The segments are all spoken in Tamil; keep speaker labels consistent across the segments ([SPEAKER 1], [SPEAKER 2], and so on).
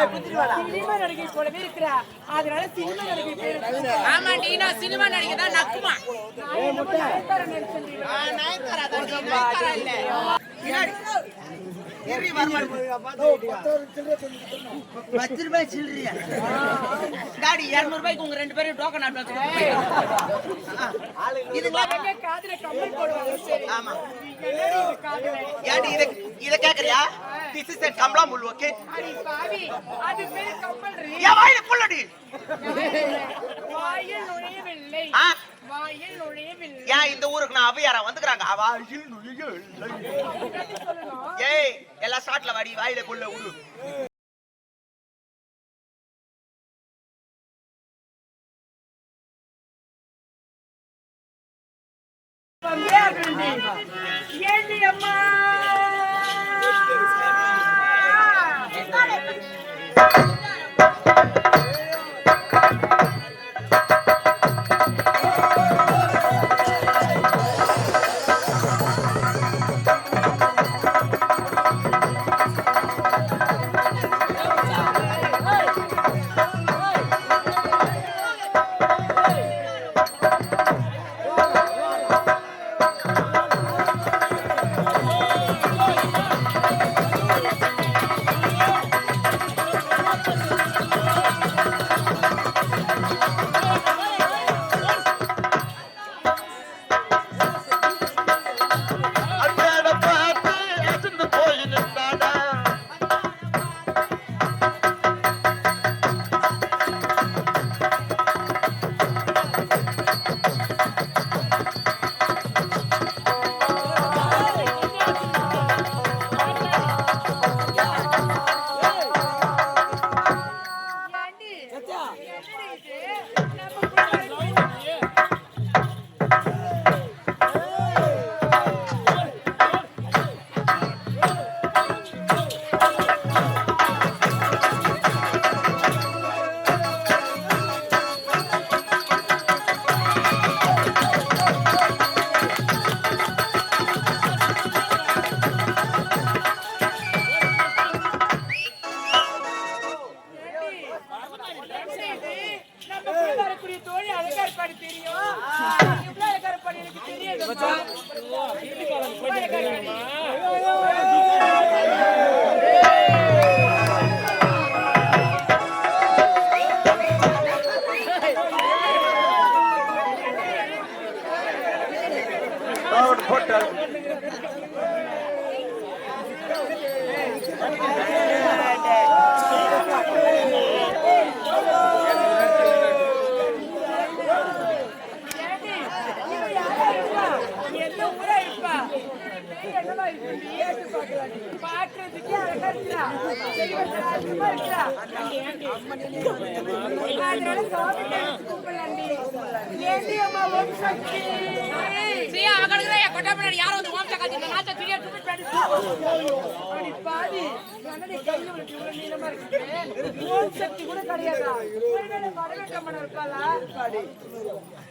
[SPEAKER 1] சினிமா நடிகை போலவே இருக்கிறா. அதனால சினிமா நடிகை பேரு.
[SPEAKER 2] ஆமா நீனா சினிமா நடிகை தான் நக்குமா?
[SPEAKER 1] நயன்தாரா நினைச்சேன்.
[SPEAKER 2] நயன்தாரா தான் நீ இல்ல. பத்து ரூபாய் சில்லறியா? டாடி இருநூறு ரூபாய்க்கு உங்க ரெண்டு பேரும் டோக்கன். ஆமா? ஏடி இத இத கேக்குறியா? திஸ் இஸ் கமலா முல் ஓகே
[SPEAKER 1] அடி பாவி, அது பேரு கம்மல் ரீ.
[SPEAKER 2] என் வாயில புல்லடி
[SPEAKER 1] வாயில் நுழையவில்லை.
[SPEAKER 2] ஆ
[SPEAKER 1] வாயில் நுழையவில்லை
[SPEAKER 2] ஏன் இந்த ஊருக்கு நான் அவையாரா வந்துக்கறாங்க வாயில் நுழைய இல்லை. ஏய் எல்லாம் ஸ்டார்ட்ல வாடி வாயில கொள்ள.
[SPEAKER 1] ஏண்டி அம்மா
[SPEAKER 3] அண்ணாட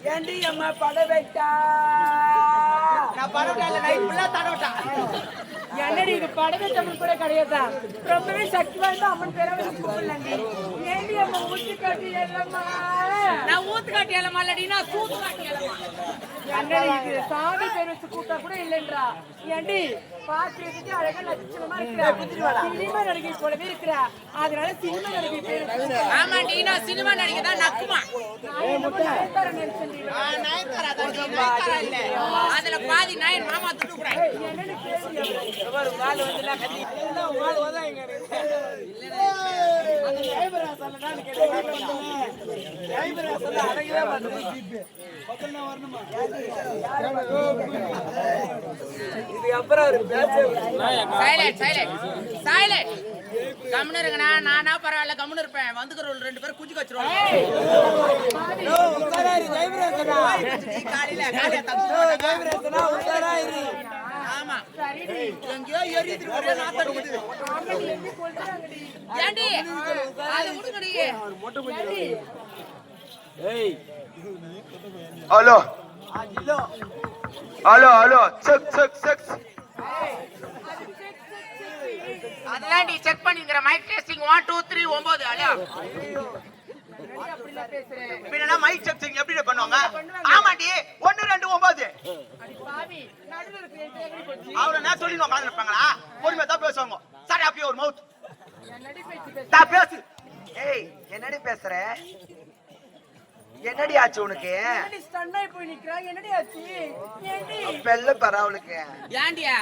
[SPEAKER 1] ஏண்டி அம்மா பட சக்தி?
[SPEAKER 2] நான் பரவாயில்ல நைட் ஃபுல்லா தடவட்டா
[SPEAKER 1] என்னடி இது படவே தமிழ் கூட கிடையாதா? ரொம்பவே சக்தி வாய்ந்த அம்மன் பேரை வச்சு கூப்பிடலாண்டி ஏண்டி அம்மா ஊட்டி காட்டி எல்லாமா
[SPEAKER 2] சூத்து காட்டி இல்லடி நான் சூத்து காட்டி ஏலமா
[SPEAKER 1] சாமி பேர் வச்சு கூப்பிட்டா கூட இல்லைன்றா ஏண்டி பாக்குறதுக்கு அழகா லட்சணமா இருக்கிறா சினிமா நடிகை போலவே இருக்கிறா அதனால சினிமா நடிகை பேர் ஆமா
[SPEAKER 2] ஆமா நான் சினிமா நடிகை தான் நக்குமா
[SPEAKER 1] நான் என்னமோ நயன்தாரா நினைச்சேன்
[SPEAKER 2] நயன்தாரா இல்ல அதுல பாதி நாயன் மாமா துட்டு கூட
[SPEAKER 1] என்னன்னு கேள்வி
[SPEAKER 2] சைலண்ட் சைலண்ட் சைலண்ட் கம்முன்னு இருங்கண்ணா நானா பரவாயில்ல கம்முன்னு இருப்பேன் வந்துக்கிற ஒரு ரெண்டு பேரும் குஞ்சு வச்சிருவாங்க காலையில தப்பு ஆமா.
[SPEAKER 1] சரிடி
[SPEAKER 2] எங்கேயோ எரியுது ஒரே நாத்தம் அடிக்குது.
[SPEAKER 1] ஆமாடி எப்படி கொல்றாங்கடி
[SPEAKER 2] ஏண்டி? அது விடுங்கடி
[SPEAKER 1] ஏண்டி
[SPEAKER 3] hello hello hello check check check
[SPEAKER 1] அது செக் செக் செக்.
[SPEAKER 4] அதெல்லாம் நீ செக் பண்ணிக்கிற. Mic testing one two three ஒன்பது.
[SPEAKER 1] பேசுறேன்
[SPEAKER 2] பின்னா மைக் எப்படி பண்ணுவாங்க? ஆமாடி ஒன்னு ரெண்டு ஒன்பது. அவரை என்ன சொல்லி உட்காந்து இருப்பாங்களா பொறுமையா தான் பேசுவாங்க. சரி அப்படியே ஒரு மவுத்
[SPEAKER 1] பேசு.
[SPEAKER 3] ஏய் என்னடி பேசுற? என்னடி ஆச்சு உனக்கு? பெல்ல பர அவளுக்கு
[SPEAKER 4] ஏண்டியா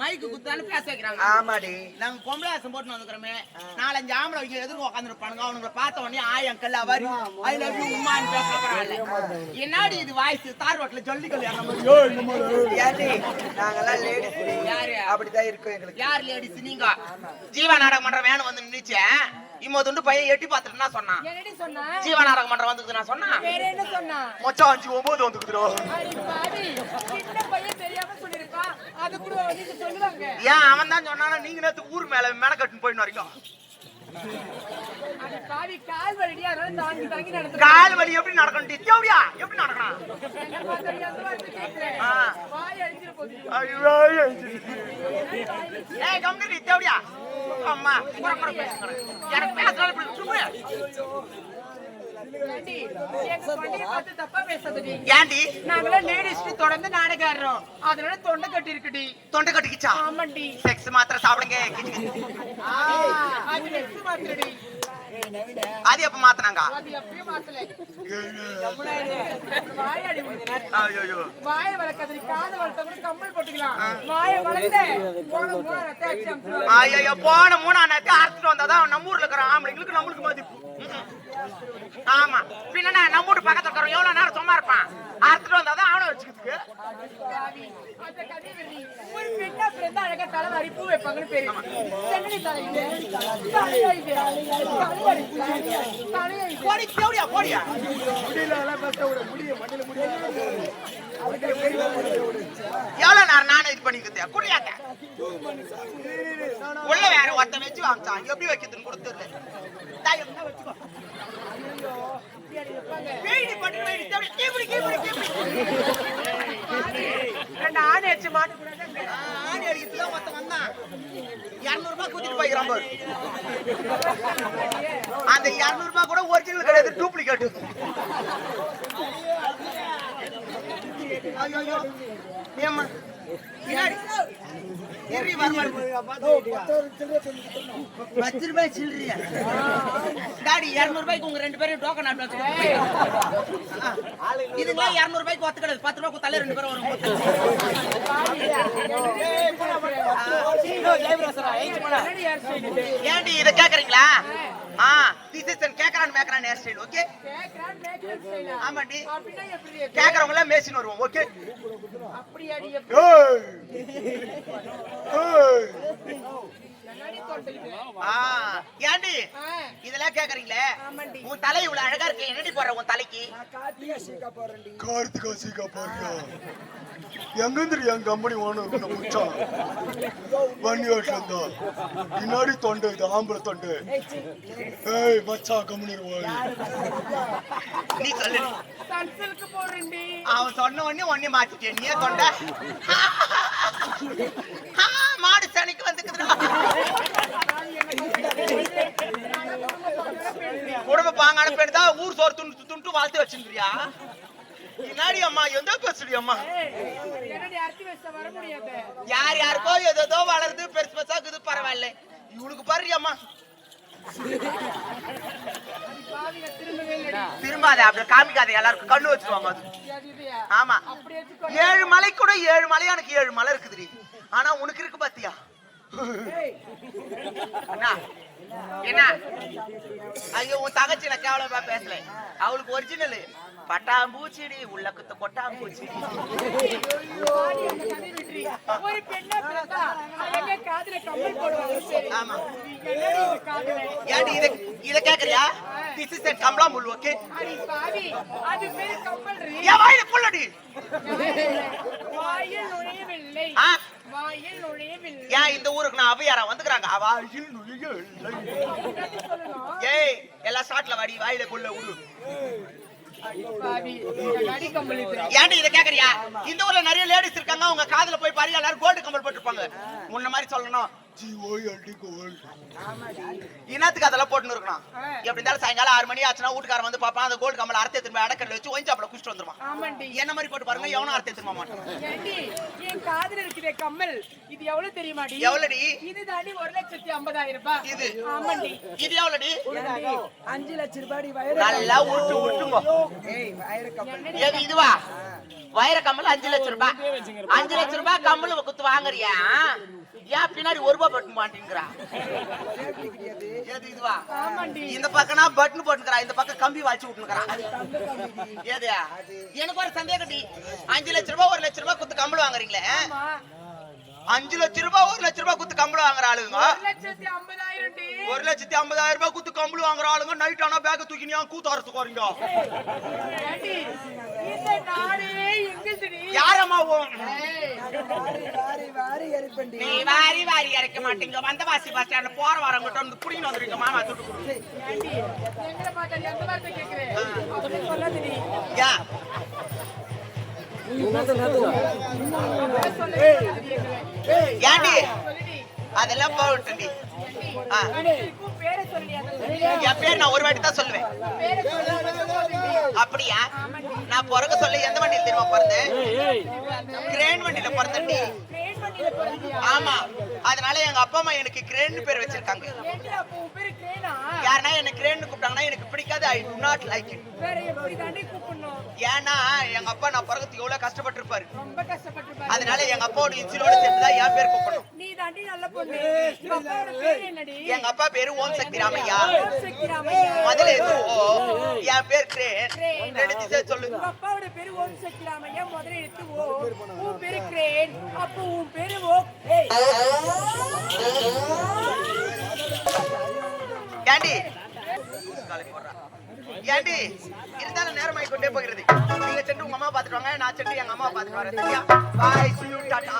[SPEAKER 4] மைக்கு குத்தான்னு பேச வைக்கிறாங்க.
[SPEAKER 3] ஆமாடி.
[SPEAKER 4] நாங்க பொம்பளை ஆசம் போட்டு வந்துக்கிறோமே. நாலஞ்சு ஆம்பளை இங்க எதிர்க்க உட்காந்துருப்பானுங்க அவனுங்களை பார்த்த உடனே ஆயம் கல்ல வரி. ஐ லவ் யூ உமான்னு பேச போறாங்க என்னடி இது வாய்ஸ் தார் ரோட்ல ஜல்லி கல்யாணம்.
[SPEAKER 3] ஏண்டி நாங்கெல்லாம் லேடிஸ்
[SPEAKER 4] யாரு?
[SPEAKER 3] அப்படிதான் இருக்கோம் எங்களுக்கு.
[SPEAKER 4] யார் லேடிஸ் நீங்க? ஜீவா நாடகம் பண்ற வேணும் வந்து நின்னுச்சு. இம்ம துண்டு பையன் எட்டி பார்த்துட்டு என்ன சொன்னான்?
[SPEAKER 1] என்னடி சொன்னா
[SPEAKER 4] ஜீவா நாடகம் பண்ற வந்து நான் சொன்னா
[SPEAKER 1] வேற என்ன சொன்னா
[SPEAKER 2] மொச்சம் அஞ்சு ஒன்பது வந்துக்குதுரோ ஏன் அவன் தான் சொன்னானா நீங்க நேத்து ஊர் மேல மெனக்கட்டுன்னு போயின்னு வரைக்கும்
[SPEAKER 1] அடி பாவி கால்
[SPEAKER 2] வலி எப்படி நடக்கணும்? எப்படி நடக்கணும்? ஐயோ, ஏய் கம்பெனி தேவடியா அம்மா குறை குறை பேசுங்க எனக்கு பேசுறது இப்படி சும்மா
[SPEAKER 1] நாங்கெல்லாம் ladies க்கு தொடர்ந்து நாடகம் ஆடுறோம். அதனால தொண்டை கட்டி இருக்குடி.
[SPEAKER 2] தொண்டை கட்டிக்கிச்சா
[SPEAKER 1] ஆமாண்டி.
[SPEAKER 2] செக்ஸ் மாத்திரை சாப்பிடுங்க.
[SPEAKER 1] அது
[SPEAKER 2] எப்ப மாத்தினாங்க
[SPEAKER 1] அது எப்பயும் மாத்தல.
[SPEAKER 2] ஐயோ
[SPEAKER 1] வாயை வளர்க்காதடி. காதை வளர்த்தா கூட கம்மல் போட்டுக்கலாம். வாயை வளர்த்த, போன மூணா.
[SPEAKER 2] ஐயோ போன நேரத்தை அறுத்துட்டு வந்தாதான் நம்ம ஊர்ல இருக்கிற ஆம்பளைங்களுக்கு நம்மளுக்கு மதிப்பு. ஆமா பின்ன நம்ம வீட்டு பக்கத்துல இருக்கிறவன் எவ்வளவு நேரம் சும்மா இருப்பான் அறுத்துட்டு வந்தாதான் அவனை வச்சுக்கிறதுக்கு
[SPEAKER 1] பாவி, அந்த கதை வெறி. ஒரு பெண்ணா அழகா தலைவாரி பூ வைப்பாங்கன்னு பேரு. சென்னடி தலை இது. தலையா இது. தலைவாரி பூ. தலையா இது.
[SPEAKER 2] போடி தேவடியா போடியா எவ்வளவு நேரம் நானே இது பண்ணிக்கிட்டே குடியாக்க உள்ள வேற ஒருத்த வச்சு வாங்கிச்சான் எப்படி வைக்கிறதுன்னு வச்சுக்கோ வீடு வீடு தேவடி கீப்பிடி கீப்பிடி கீப்பிடி
[SPEAKER 1] ரெண்டு ஆணை வச்சு மாட்டக்கூடாது.
[SPEAKER 2] ஆடி அடிக்கிறதுல ஒருத்தன் வந்தான் இருநூறு ரூபாய் குத்திட்டு போய்க்கிறான் பாரு. அந்த இருநூறு ரூபாய் கூட ஒரிஜினல் கிடையாது டூப்ளிகேட் ஐயோ ஏம்மா பின்னாடி இரு, வர மாட்டேங்குது. பத்து ரூபாய் சில்லறியா டாடி இருநூறு ரூபாய்க்கு உங்க ரெண்டு பேரும் டோக்கன் ஆட் வச்சுக்கோங்க இதுங்களா இருநூறு ரூபாய்க்கு ஒத்து கிடையாது பத்து ரூபாய்க்கு தலை ரெண்டு பேரும் வரும்
[SPEAKER 1] என்னடி
[SPEAKER 2] ஏன்டி இதை கேக்குறீங்களா ஆ இஸ் கேக்குறான் மேக்குறான் ஹேர் ஸ்டைல் ஓகே
[SPEAKER 1] கேக்குறான்?
[SPEAKER 2] ஆமாடி
[SPEAKER 1] எப்படி இருக்கு?
[SPEAKER 2] கேக்குறவங்க எல்லாம் மேசின் வருவோம் ஓகே
[SPEAKER 1] அப்படியாடி தொண்டை இது?
[SPEAKER 2] ஆ ஏன்டி
[SPEAKER 1] ஆ,
[SPEAKER 2] இதெல்லாம் கேக்குறீங்களே. உன் தலை இவ்வளவு அழகா இருக்கு என்னடி உன் தலைக்கு?
[SPEAKER 5] கார்த்திகா சீக்கா பாருயா எங்கிருந்து என் கம்பெனி ஓனர் வண்டி ஓட்டுல பின்னாடி தொண்டை இது ஆம்பளை தொண்டை. ஏய் மச்சா கம்முனு வாய்
[SPEAKER 2] நீ சொல்லு. அவன் சொன்ன உடனே உடனே மாத்திட்டே நீயே தொண்ட. மாடு சனிக்கு வந்துக்குதுடா. குடும்ப பாங்கான பெண் தான் ஊர் சோறு துண்டு துண்டு வாழ்த்து வச்சிருந்தியா பின்னாடி அம்மா எந்த பேசுடி அம்மா. யார் யாருக்கோ ஏதோ வளருது பெருசு பெருசா இருக்குது பரவாயில்ல. இவளுக்கு பாருடி அம்மா. திரும்பாத அப்படி காமிக்காத எல்லாருக்கும் கண்ணு வச்சிருவாங்க அது? ஆமா. ஏழு மலை கூட ஏழு மலை எனக்கு ஏழு மலை இருக்குதுடி ஆனா உனக்கு இருக்கு பாத்தியா என்ன என்ன ஐயோ உன் தங்கச்சி நான் கேவலமா பேசல அவளுக்கு ஒரிஜினல் பட்டாம்பூச்சிடி உள்ள குத்த
[SPEAKER 1] விட்டுறி. ஒரு பெண்ணா பிறந்தா அழகா காதுல கம்மல் போடுவாங்க சரி.
[SPEAKER 2] ஆமா? ஏடி இத இத கேக்குறியா திஸ் இஸ் கமலா முள் ஓகே
[SPEAKER 1] அடி பாவி, அது பேரு கம்மல்றி.
[SPEAKER 2] என் வாயில புள்ளடி
[SPEAKER 1] வாயில் நுழையவில்லை
[SPEAKER 2] ஆ?
[SPEAKER 1] வாயில் நுழையவில்லை
[SPEAKER 2] ஏன் இந்த ஊருக்கு நான் அவையாரா வந்துக்கிறாங்க வாயில் நுழைய இல்லை.
[SPEAKER 1] என்னடி சொல்லணும்?
[SPEAKER 2] ஏய் எல்லா ஸ்டார்ட்ல வாடி வாயில குள்ள உடு ஏன்டி இத கேக்குறியா? இந்த ஊர்ல நிறைய லேடிஸ் இருக்காங்க அவங்க காதுல போய் பாரு எல்லாரும் கோல்டு கம்பல் போட்டுருப்பாங்க. முன்ன மாதிரி சொல்லணும். இனத்துக்கு அதெல்லாம் போட்டுன்னு இருக்கணும். எப்படி இருந்தாலும் சாயங்காலம் ஆறு மணி ஆச்சுன்னா வீட்டுக்காரன் வந்து பாப்பான் அந்த கோல்டு கம்மல் அறுத்து திரும்ப அடக்கல்ல வச்சு ஒயிஞ்சாப்பில் குடிச்சிட்டு வந்துருவான்.
[SPEAKER 1] ஆமாண்டி.
[SPEAKER 2] என்ன மாதிரி போட்டு பாருங்க எவனும் அறுத்து திரும்ப மாட்டான்.
[SPEAKER 1] ஏண்டி என் காதுல இருக்கிற கம்மல் இது எவ்வளவு தெரியுமாடி?
[SPEAKER 2] எவ்வளோடி?
[SPEAKER 1] இது தாண்டி ஒரு லட்சத்தி ஐம்பதாயிரம் ரூபாய்
[SPEAKER 2] இது.
[SPEAKER 1] ஆமாண்டி.
[SPEAKER 2] இது எவ்வளோடி?
[SPEAKER 1] ஏண்டி?
[SPEAKER 6] அஞ்சு லட்சம் ரூபாய்
[SPEAKER 2] நல்லா விட்டு விட்டுங்க இதுவா? வைர கம்மல் அஞ்சு லட்சம் ரூபாய் அஞ்சு லட்சம் ரூபாய் கம்மல் குத்து வாங்குறியா? ஏன் பின்னாடி ஒரு ரூபாய் பட்டு மாட்டேங்கிறா? இதுவா? இந்த பக்கம்னா பட்டன் போட்டுக்கிறா. இந்த பக்கம் கம்பி வாய்ச்சி விட்டுக்கிறா ஏது? எனக்கு ஒரு சந்தேகம் அஞ்சு லட்சம் ரூபாய் ஒரு லட்சம் ரூபாய் குத்து கம்பளம் வாங்குறீங்களே? அஞ்சு லட்சம் ரூபாய் ஒரு லட்சம் ரூபாய் குத்து கம்பளம் வாங்குற ஆளுங்க.
[SPEAKER 1] ஒரு லட்சத்தி ஐம்பதாயிரம்
[SPEAKER 2] ரூபாய் குத்து கம்பளம் வாங்குற ஆளுங்க. நைட் ஆனா பேக்க தூக்கி நீ கூத்து
[SPEAKER 6] வாரி வாரி எரிப்பண்டி
[SPEAKER 2] நீ வாரி வாரி இறக்க மாட்டீங்க. வந்தவாசி பஸ் ஸ்டாண்ட் போற வரவங்கிட்ட வந்து புடிங்க வந்துருங்க. மாமா துட்டு கொடு.
[SPEAKER 1] ஏண்டி.
[SPEAKER 2] அதெல்லாம்
[SPEAKER 1] சொல்லியா?
[SPEAKER 2] என் பேர் நான் ஒரு வாட்டி தான் சொல்லுவேன். அப்படியா நான் பிறக்க சொல்ல எந்த வண்டியில் தெரியுமா பிறந்தேன் கிரேன் வண்டியில பிறந்தேன்டி? ஆமா. அதனால எங்க அப்பா அம்மா எனக்கு கிரேன் பேர் வச்சிருக்காங்க.
[SPEAKER 1] ஏண்டி அப்போ உன் பேரு கிரேனா?
[SPEAKER 2] யாருன்னா என்ன கிரேன் கூப்பிட்டாங்கன்னா எனக்கு பிடிக்காது. I do not like it
[SPEAKER 1] வேற எப்படி தாண்டி கூப்பிடணும்?
[SPEAKER 2] ஏன்னா எங்க அப்பா நான் பிறகுக்கு எவ்வளவு கஷ்டப்பட்டிருப்பாரு.
[SPEAKER 1] ரொம்ப கஷ்டப்பட்டிருப்பாரு.
[SPEAKER 2] அதனால எங்க அப்பாவோட இன்சிலோட சேர்த்து தான் என் பேர் கூப்பிடணும்.
[SPEAKER 1] நீ தாண்டி நல்ல பொண்ணு. உங்க அப்பாவோட பேரு என்னடி?
[SPEAKER 2] எங்க அப்பா பேரு ஓம் சக்தி ராமையா. முதல்ல எது ஓ என் பேர் கிரேன். ரெண்டு திசை சொல்லு
[SPEAKER 1] அப்பாவோட பேரு ஓம் சக்தி ராமையா முதல்ல எடுத்து ஓ. உன் பேரு கிரேன் அப்போ உன் பேரு
[SPEAKER 2] ஏண்டி? ஏண்டி இருந்தாலும் நேரமாய் கொண்டே போகிறது. நீங்க சென்று உங்க அம்மா பாத்துட்டு வாங்க நான் சென்று எங்க அம்மா பாத்துட்டு வரேன். சரியா? பாய் டாட்டா